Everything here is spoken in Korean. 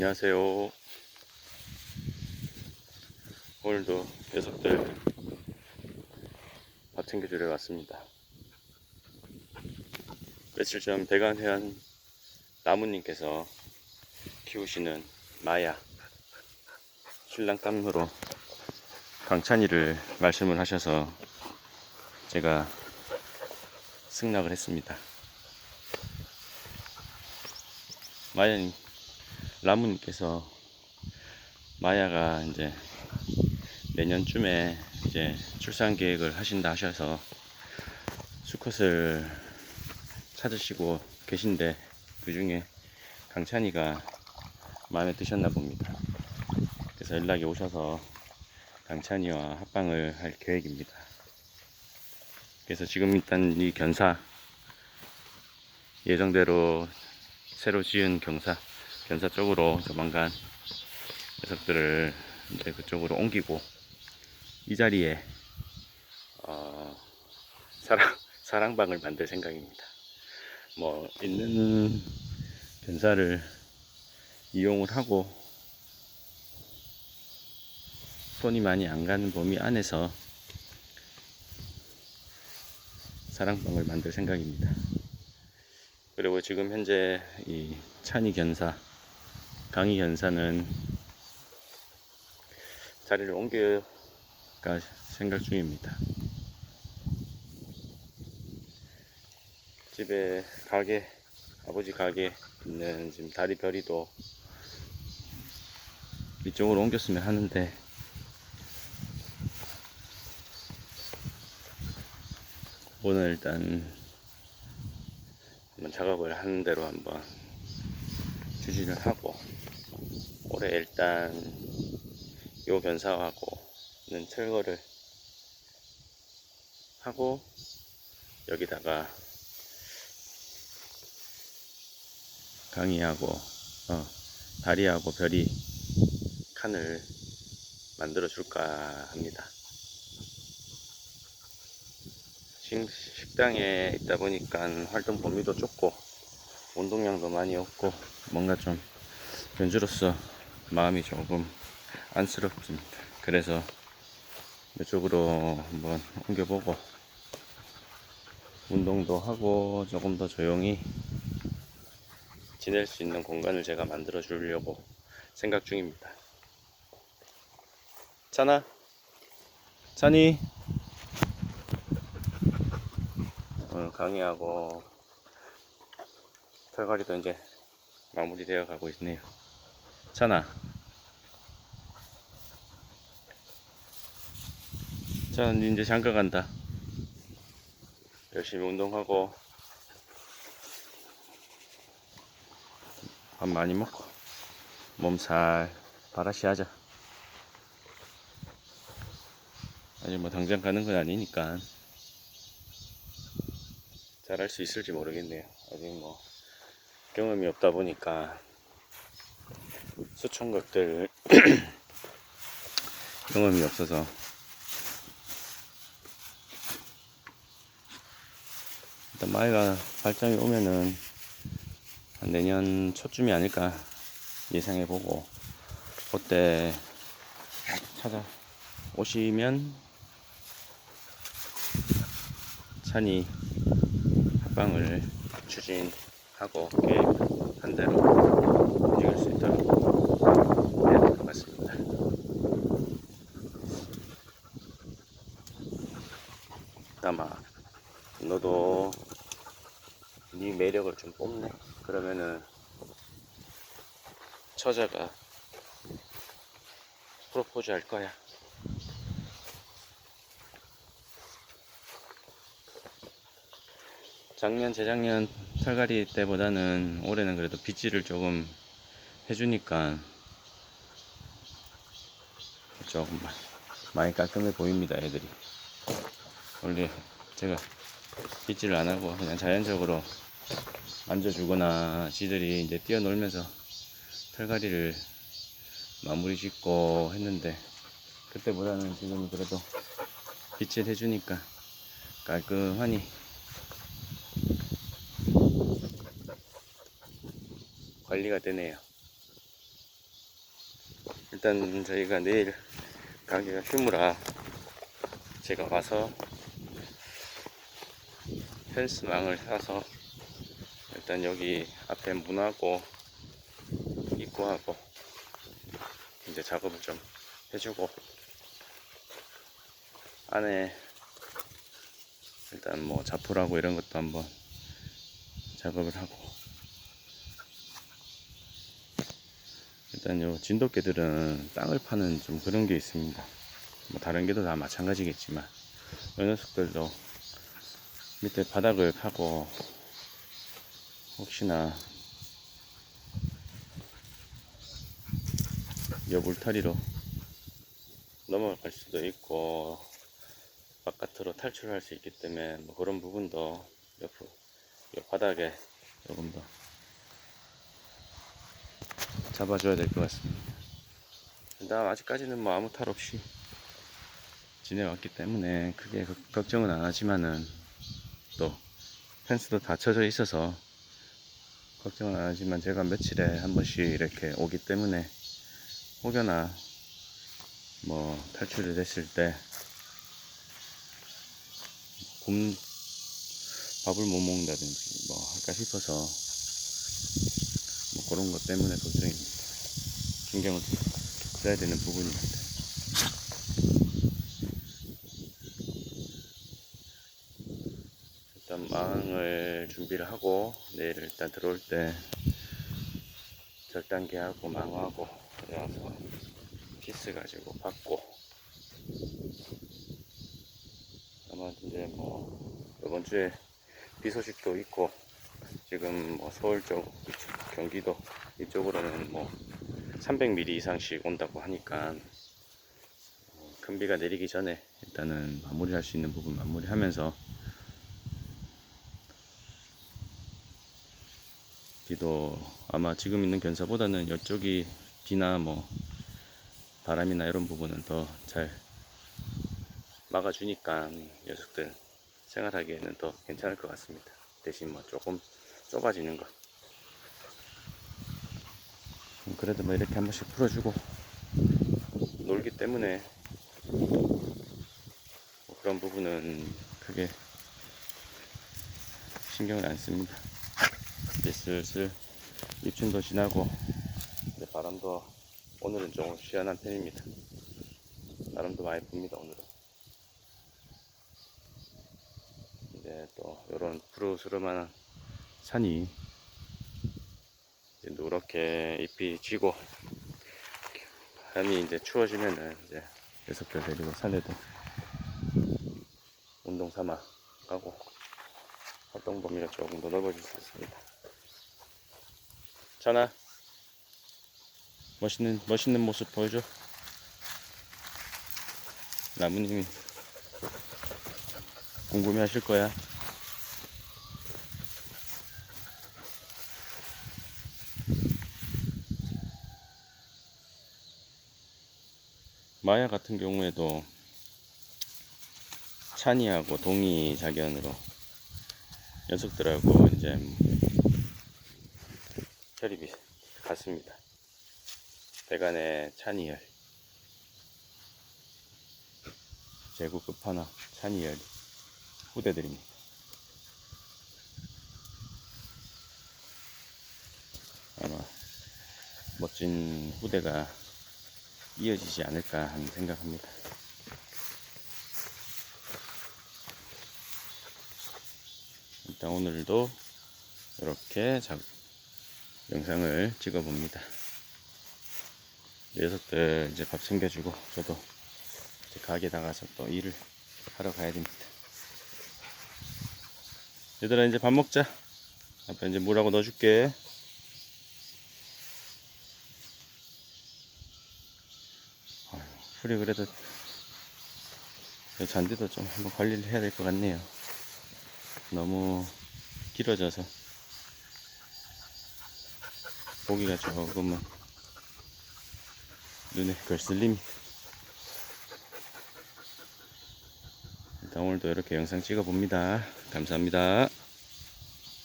안녕하세요. 오늘도 녀석들 밥 챙겨주러 왔습니다. 며칠 전 대관회원 나무님께서 키우시는 마야 신랑 땀으로 강찬이를 말씀을 하셔서 제가 승낙을 했습니다. 마야님, 라무님께서 마야가 이제 내년쯤에 이제 출산 계획을 하신다 하셔서 수컷을 찾으시고 계신데 그 중에 강찬이가 마음에 드셨나 봅니다. 그래서 연락이 오셔서 강찬이와 합방을 할 계획입니다. 그래서 지금 일단 이 견사 예정대로 새로 지은 경사 견사 쪽으로 조만간 녀석들을 이제 그쪽으로 옮기고 이 자리에 어, 사랑 사랑방을 만들 생각입니다. 뭐 있는 견사를 이용을 하고 손이 많이 안 가는 범위 안에서 사랑방을 만들 생각입니다. 그리고 지금 현재 이 찬이 견사, 강희 견사는 자리를 옮겨가 생각 중입니다. 집에 가게, 아버지 가게 있는 지금 다리 별이도 이쪽으로 옮겼으면 하는데 오늘 일단 한번 작업을 하는 대로 한번 추진을 하고 올해 일단 요 견사하고는 철거를 하고 여기다가 강이하고 어, 다리하고 별이 칸을 만들어 줄까 합니다. 식- 식당에 있다 보니까 활동 범위도 좁고 운동량도 많이 없고 뭔가 좀 견주로서 마음이 조금 안쓰럽습니다. 그래서 이쪽으로 한번 옮겨보고 운동도 하고 조금 더 조용히 지낼 수 있는 공간을 제가 만들어 주려고 생각 중입니다. 찬아, 찬이. 오늘 강의하고 털갈이도 이제 마무리되어 가고 있네요. 찬아. 자, 이제 장가 간다. 열심히 운동하고 밥 많이 먹고 몸살 바라시 하자. 아직 뭐 당장 가는 건 아니니까 잘할 수 있을지 모르겠네요. 아직 뭐 경험이 없다 보니까 수총각들 경험이 없어서. 일단 마이가 발정이 오면은 한 내년 초쯤이 아닐까 예상해 보고 그때 찾아 오시면 찬이 합방을 추진 하고 계획한 대로 움직일 수 있도록 해야 될 것 같습니다. 아마 너도 네 매력을 좀 뽐내. 그러면은 처자가 프로포즈 할 거야. 작년, 재작년 털갈이 때보다는 올해는 그래도 빗질을 조금 해주니까 조금 마- 많이 깔끔해 보입니다, 애들이. 원래 제가 빗질을 안 하고 그냥 자연적으로 만져주거나 지들이 이제 뛰어놀면서 털갈이를 마무리 짓고 했는데 그때보다는 지금 그래도 빗질 해주니까 깔끔하니 관리가 되네요. 일단 저희가 내일 가기가 휴무라 제가 와서 펜스망을 사서 일단 여기 앞에 문하고 입구하고 이제 작업을 좀 해주고 안에 일단 뭐 자포라고 이런 것도 한번 작업을 하고 일단 요 진돗개들은 땅을 파는 좀 그런 게 있습니다. 뭐 다른 개도 다 마찬가지겠지만 이 녀석들도 밑에 바닥을 파고 혹시나 요 울타리로 넘어갈 수도 있고 바깥으로 탈출할 수 있기 때문에 뭐 그런 부분도 옆으로 옆 바닥에 조금 더 잡아줘야 될 것 같습니다. 일단 아직까지는 뭐 아무 탈 없이 지내왔기 때문에 크게 걱- 걱정은 안 하지만은 또 펜스도 닫혀져 있어서 걱정은 안 하지만 제가 며칠에 한 번씩 이렇게 오기 때문에 혹여나 뭐 탈출이 됐을 때 곰 밥을 못 먹는다든지 뭐 할까 싶어서 뭐 그런 것 때문에 걱정입니다. 신경을 써야 되는 부분입니다. 일단 망을 준비를 하고 내일 일단 들어올 때 절단기하고 망하고 들어와서 피스 가지고 받고 아마 이제 뭐 이번 주에 비 소식도 있고 지금 뭐 서울 쪽 경기도 이쪽으로는 뭐 300mm 이상씩 온다고 하니까 어, 큰 비가 내리기 전에 일단은 마무리할 수 있는 부분 마무리하면서 비도 아마 지금 있는 견사보다는 이쪽이 비나 뭐 바람이나 이런 부분은 더 잘 막아주니까 녀석들 생활하기에는 더 괜찮을 것 같습니다. 대신 뭐 조금 좁아지는 것. 음, 그래도 뭐 이렇게 한 번씩 풀어주고 놀기 때문에 뭐 그런 부분은 크게 신경을 안 씁니다. 이제 슬슬 입춘도 지나고 이제 바람도 오늘은 좀 시원한 편입니다. 바람도 많이 붑니다 오늘은. 이제 또 이런 푸르스름한 산이 누렇게 잎이 지고 밤이 이제 추워지면은 이제 녀석들 데리고 산에도 운동 삼아 가고 활동 범위가 조금 더 넓어질 수 있습니다. 전화 멋있는 멋있는 모습 보여줘. 나무님이 궁금해하실 거야. 마야 같은 경우에도 찬이하고 동이 자견으로 녀석들하고 이제 혈입이 같습니다. 대간의 찬이열, 제국 끝판왕 찬이열 후대들입니다. 멋진 후대가 이어지지 않을까 하는 생각합니다. 일단 오늘도 이렇게 작, 영상을 찍어 봅니다. 녀석들 이제 밥 챙겨주고 저도 이제 가게 나가서 또 일을 하러 가야 됩니다. 얘들아 이제 밥 먹자. 아빠 이제 뭐라고 넣어줄게. 풀이 그래도 이 잔디도 좀 한번 관리를 해야 될 것 같네요. 너무 길어져서 보기가 조금은 눈에 걸슬립니다. 일단 오늘도 이렇게 영상 찍어 봅니다. 감사합니다.